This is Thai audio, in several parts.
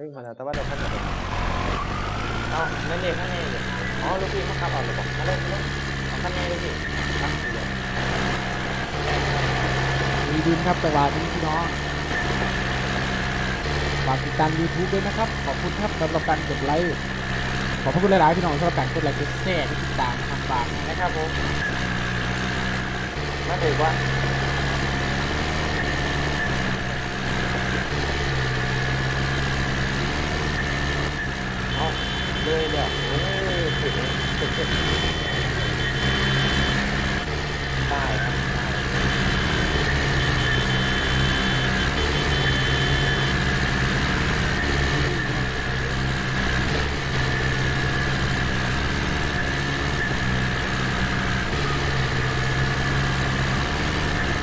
เฮ้ยมาแล้วแต่ว่าเราขั้นไหนเอาไม่เด็กข้างในเลยอ๋อลูกพี่เขาขับออกเลยบอกมาเล่นมาเล่นเอาข้างในลูกพี่ครับมีดินครับจังหวะนี้พี่น้องฝากติดตาม YouTube ด้วยนะครับ ขอบคุณครับสำหรับการกดไลค์ ขอบพระคุณหลายๆพี่น้องสำหรับการกดไลค์กดแชร์ที่ติดตามทางฝากนะครับผมมาถือว่าเลยเดี๋ยวเอ้ยถึงถึงถึงได้ครับได้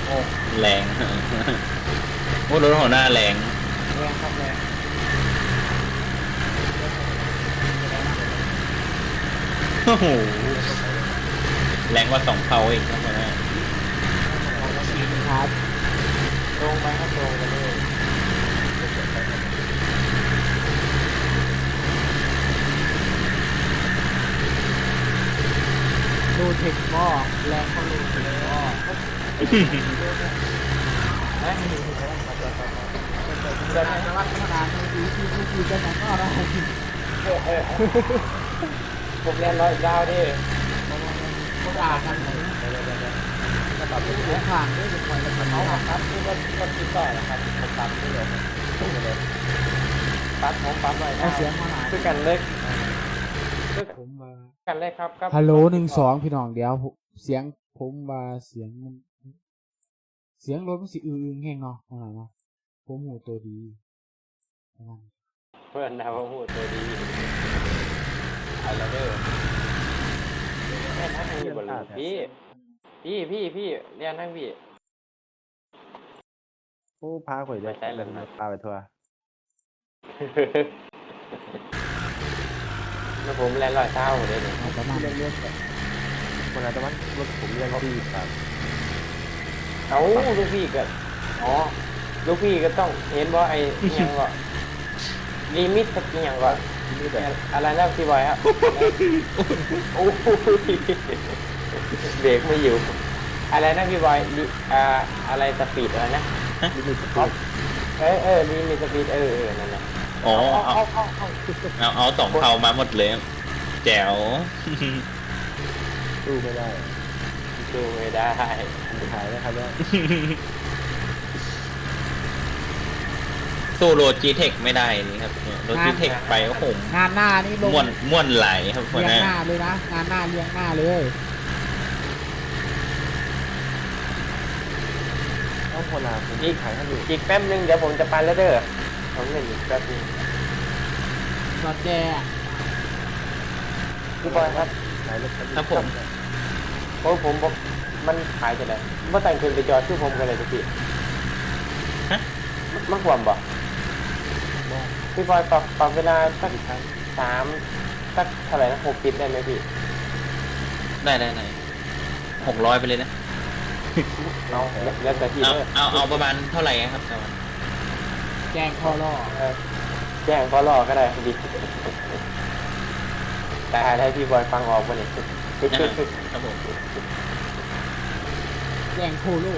โอ้ แรงโอ้รถหัวหน้าแรงแรงครับแรงโอ้โหแรงกว่าสองเท่าเองครับหัวหน้าครับตรงไปครับตรงไปเลยโลเทคก็แรงก็โลเทคก็เอ้ย เดินไปแต่ว่าขนาดนี้ที่ที่ที่กันก็ได้ผมเรียนร้อยดาวดิก็ด่ากันไหนก็ตัดเป็นหัวผ่านด้วยเป็นคนละคนเอาเอาครับคือว่าว่าติดต่อนะครับผมปั๊มนี่เลยปั๊มเลยปั๊มผมปั๊มไว้เอาเสียงมาหาคือกันเล็กคือผมมากันเล็กครับครับฮัลโหลหนึ่งสองพี่น้องเดี๋ยวเสียงผมว่าเสียง เสียงรถมันสิอือๆแห้งเนาะอะไรเนาะ ผมหูตัวดีประมาณเพื่อนนะว่าพูดตัวดีเอาละเด้อแม่ทั้งพี่บอลพี่พี่พี่พี่เรียนทั้งพี่ผู้พาข่อยได้ไม่ใช่แบบนั้นพาไปทัวร์แล้วผมเรียนร้อยเท่าเลยเนี่ยเอาประมาณเรื่องเรื่องแบบคนละแต่ว่ารถผมเรียนที่ครับเอาลูกพี่ก็อ๋อ ลูกพี่ก็ต้องเห็นว่าไอ้อิหยังก็ลิมิตสักอหย่างก็นี่แบบอะไรนะพี่บอยครับโอ้ยเบรกไม่อยู่ อะไรนะพี่บอยลิอ่าอะไรสปีดอะไรนะลิมิตสอ๋อปีดเออเออลิมิตสปีดเออเออนั่นแหละอ๋อเอาเอาเอาเอาเอาเอาเอาสองเท่ามาหมดเลย แจ๋วสู้ไม่ได้ดูไม่ได้สุดท้ายนะครับเนี่ย สู้โรจีเทคไม่ได้นี่ครับโรจีเทคไปโอ้โหงานหน้านี่ลงม่วนม่วนไหลครับหัวเรียหงน้าหน้าเลยนะงานหน้าเรียงหน้าเลยต้องคนละผมที่ขายให้ดูอีกแป๊บนึงเดี๋ยวผมจะไปแล้วเด้อผมหนึ่งอีกแป๊บนึงจอดแจพี่บอยครับขายรถคันนี้ครับผมโอ้ยผมบอกมันขายจะไหนเมื่อแต่งคืนไปจอดชื่อผมกันเลยทุกทีฮะมันขวมบ่ พี่บอยปรับปรับเวลาสักสามสักเท่าไหร่นะหกปิดได้ไหมพี่ได้ได้ได้หกร้อยไปเลยนะ เอาแล้วแต่พี่เอาเด้อเอาเอาประมาณเท่าไหร่ครับประมาณแจ้งข้อล่อเออแจ้งพอรอก็ได้พี่แต่ให้พี่บอยฟังออกวันนี้ครับผมแจ้งโคโล่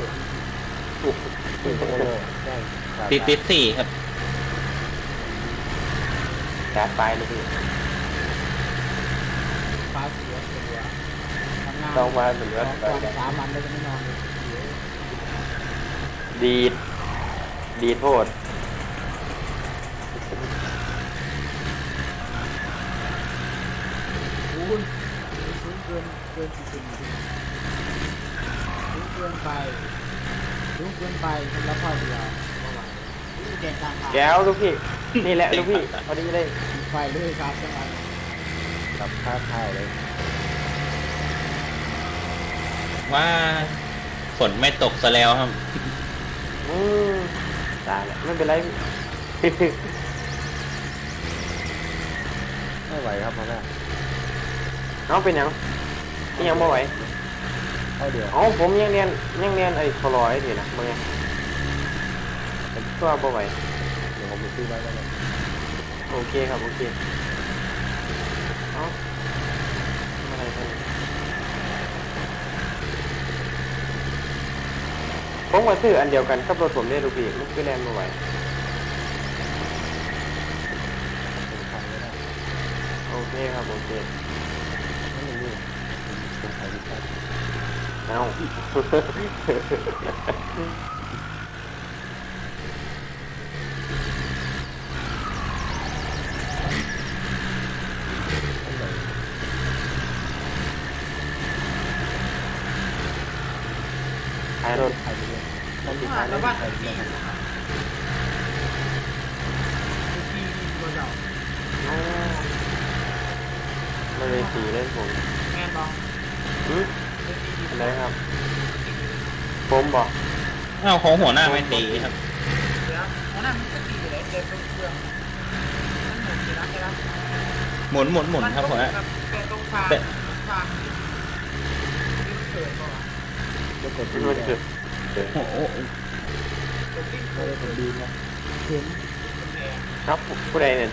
ติดโคโลแจ้งติดติดสี่ครับ จัดไปเลยพี่ฟ้าเสียเสียทำงานต้องมาเหลือสองวันสามวันเลยจะไม่นอนเลยดีด ดีดโทษคูณสูงเกินเกินสี่สิบสูงเกินไปสูงเกินไปสำหรับข้อเดียวไม่ไหวนี่แกงกลางขาแก้วลูกพี่ นี่แหละลูกพี่พอดีเลยปิดไฟเลยครับจังหวะนี้กับค่าข้าวเลย ว่าฝนไม่ตกซะแล้วครับ อืมตายแล้วไม่เป็นไรพี่ ไม่ไหวครับพ่อแม่เอาเป็นหยังนี่ยังบ่ไหวเท่าเดียวเอาผมยังเรียนยังเรียนไอ้คลอยทีนะมึงไงผมก็บ่ไหว เดี๋ยวผมไปซื้อไว้แล้วกันอ โอเคครับ โอเคเอ้าอะไรกันผมมาซื้ออันเดียวกันกับรถผมได้ลูกพี่มันคือแลนมาไหวเป็นใครไม่ได้โอเคครับ โอเคไม่รู้เป็นใครไม่ได้เอ้า ไม่ไหน ขายรถ ใครไม่ได้มันติด อ่า ตาม แล้วได้บ้านใครที่ไม่นี่ได้นะครับที่นี่ตัวเจ้าอ๋อไม่เลยสีเล่นผมแม่นบอกอืมอะไรครับ ผมบอกอ้าวของหัวหน้าไม่ตีครับเดี๋ยววันนั้นมันก็ตีอยู่เลยเดินตรงเครื่องมันหมุนอยู่นะใช่ไหมหมุนหมุนหมุนครับหัวหน้าแต่ตรงฟางแต่ฟางที่มันเกิดก่อนก็กดมันดีมันนะ คือโอ้โหตรงที่ไม่เกิได้ดกดดีนะเห็นเป็นแดงครับผู้ใดเนี่ย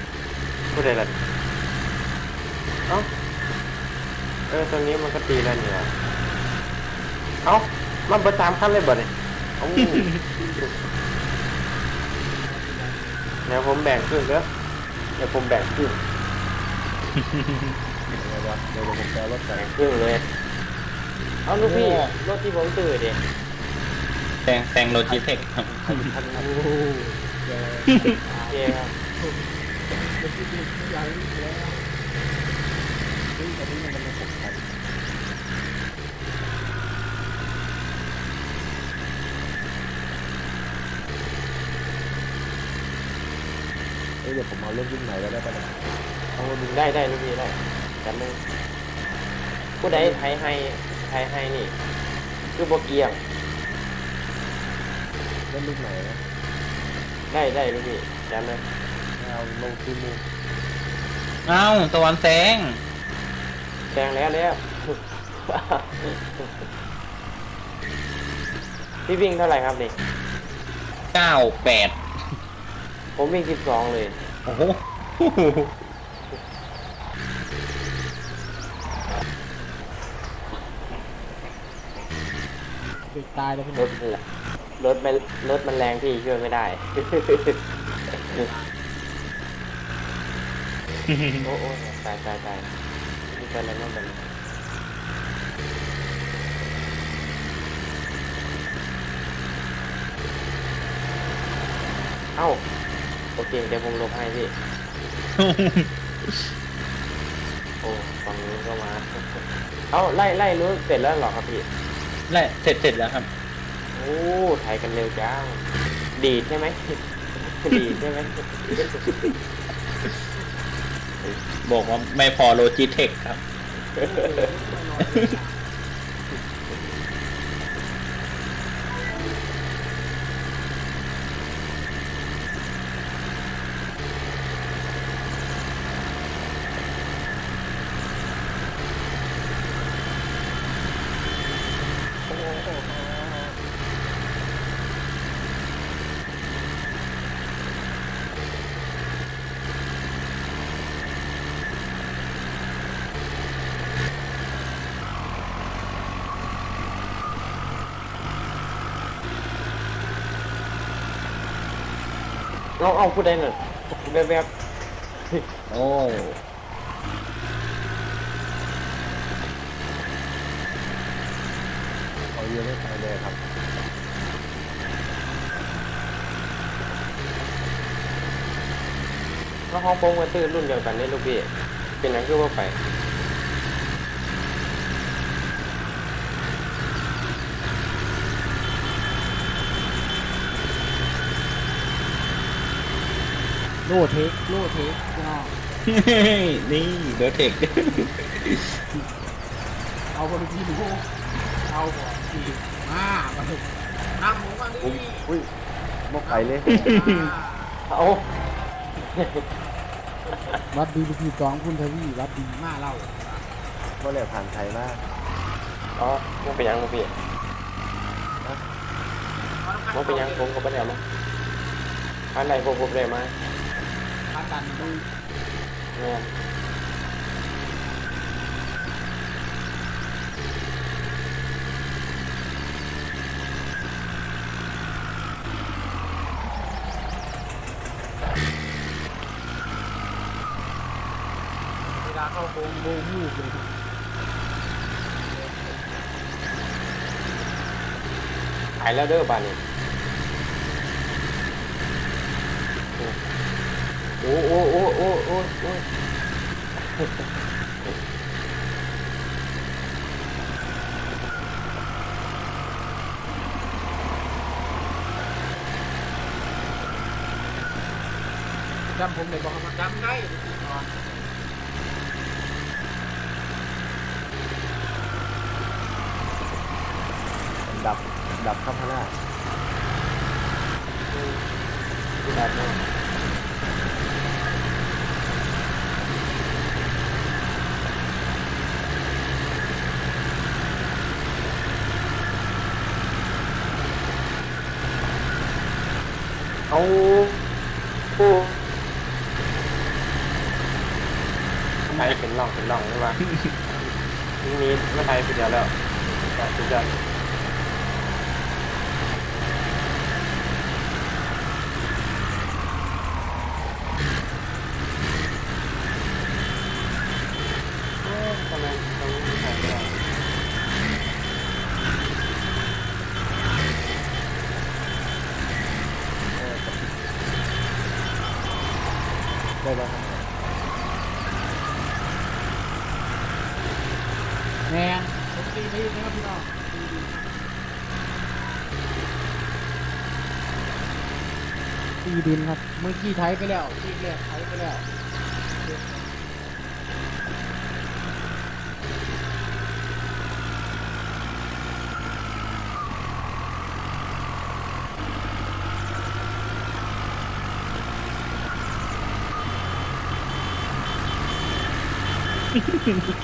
ผู้ใดล่ะเอ้าเออตรงนี้มันก็ตีแล้วเนี่ยเอ้ามันประจามขั้นเลยบ่เนี่ยเอ้าเดี๋ยวผมแบ่งครึ่งเด้อเดี๋ยวผมแบ่งครึ่งเดี๋ยวเดี๋ยวเดี๋ยวผมแปลรถกันแบ่งครึ่งเลย เอาลูกพี่รถที่ผมซื้อดิ แซงแซงโลจิเทคครับโอ้โหแกโอเคครับจะคิดถึงใหญ่แล้วเฮ้ยอันนี้มันเป็นหกพันเอ้ยเดี๋ยวผมเอาเรื่องวิ่งใหม่แล้วได้ปะเนี่ยเอาดึงได้ได้ลูกพี่ได้จำเลยผู้ใดไทยให้ไทยให้นี่ คือโบเกียง เล่นลูกไหนนะได้ได้ลูกพี่จำเลยไม่เอาลงทุนเลยอ้าวตะวันแซงแซงแล้วแล้ว พี่วิ่งเท่าไหร่ครับนี่ เก้าแปดผมวิ่งสิบสองเลย โอ้โหเด็กตายเลยพี่รถมัน รถมันรถมันแรงพี่ช่วยไม่ได้ โอ้โอ้ตายตายตายนี่เป็นอะไรนั่นเป็นเอ้า โอเคเดี๋ยวผมลบให้พี่ โอ้ฝั่งนู้นก็มา เอ้าไล่ไล่นู้นเสร็จแล้วเหรอครับพี่ ไล่เสร็จเสร็จแล้วครับ โอ้ถ่ายกันเร็วจังดีดใช่ไหมดีดใช่ไหมบอกว่าไม่พอโลจิเทคครับ เอาเอาพูดได้หน่อยแบบแบบโอ้เอาเยอะไม่ไปเลยครับแล้วห้องโป้งมาตื้อรุ่นเดียวกันได้ลูกพี่ เป็นหนังคือว่าไป ลเทคโลเทคพี่น้องนี่โลเทคเอาคนที่ดูเอาก่อนทีมามาถึงนั่งหมูมาดิอุ้ยอุ้ยมกไปเลยเอาวัดดีลูกพี่สองคุณทวีวัดดีมากเล่าเมื่อไหร่ผ่านไทยมากอ๋อมันเป็นหยังลูกพี่มันเป็นหยังผมก็ไม่ได้เอามาอันใดผมผมได้มา พันใดดันดูเนี่ยเวลาเข้าโค้งโบมูกเลยหายแล้วเด้อบ้านนี้ โอ้โอ้โอ้โอ้โอ้โอ้จำผมเลยบอกมาจำได้ดับดับข้ามพนาดบเนาะ เอาโอ้ไทยเป็นร่องเป็นร่องใช่ไหมทีนี้ไม่ไทยเป็นเดียวแล้วจัดสุดยอด เอ๊ะทำไมตรงนี้ไม่ถ่ายไม่ได้เออได้แล้วครับ แมนผมตีไม่นะครับพี่น้องตีดดินครับเมื่อกี้ไถไปแล้วที่แรกไถไปแล้วแต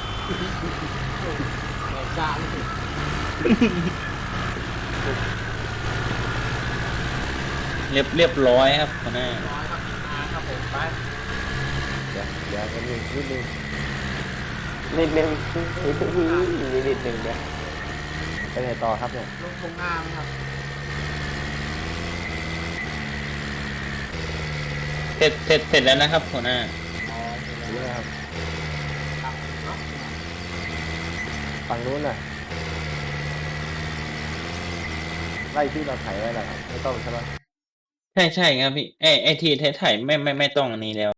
่ จ้าเรียบเรียบร้อยครับหัวหน้าน้อยครับอาครับผมไปเดี๋ยวเดี๋ยวนิดนึงนิดนึงนิดนึงนิดนึงเดี๋ยวไปไหนต่อครับเนี่ยลงทงหน้าไหมครับเสร็จเสร็จเสร็จแล้วนะครับหัวหน้าอ๋อเสร็จแล้วนะครับเนาะ ฝั่งนู้นน่ะไล่ที่เราถ่ายไว้แล้วครับไม่ต้องใช่ไหม ใช่ใช่ครับพี่ไอไอทีไถ่ายไม่ไม่ไม่ต้องอันนี้แล้ว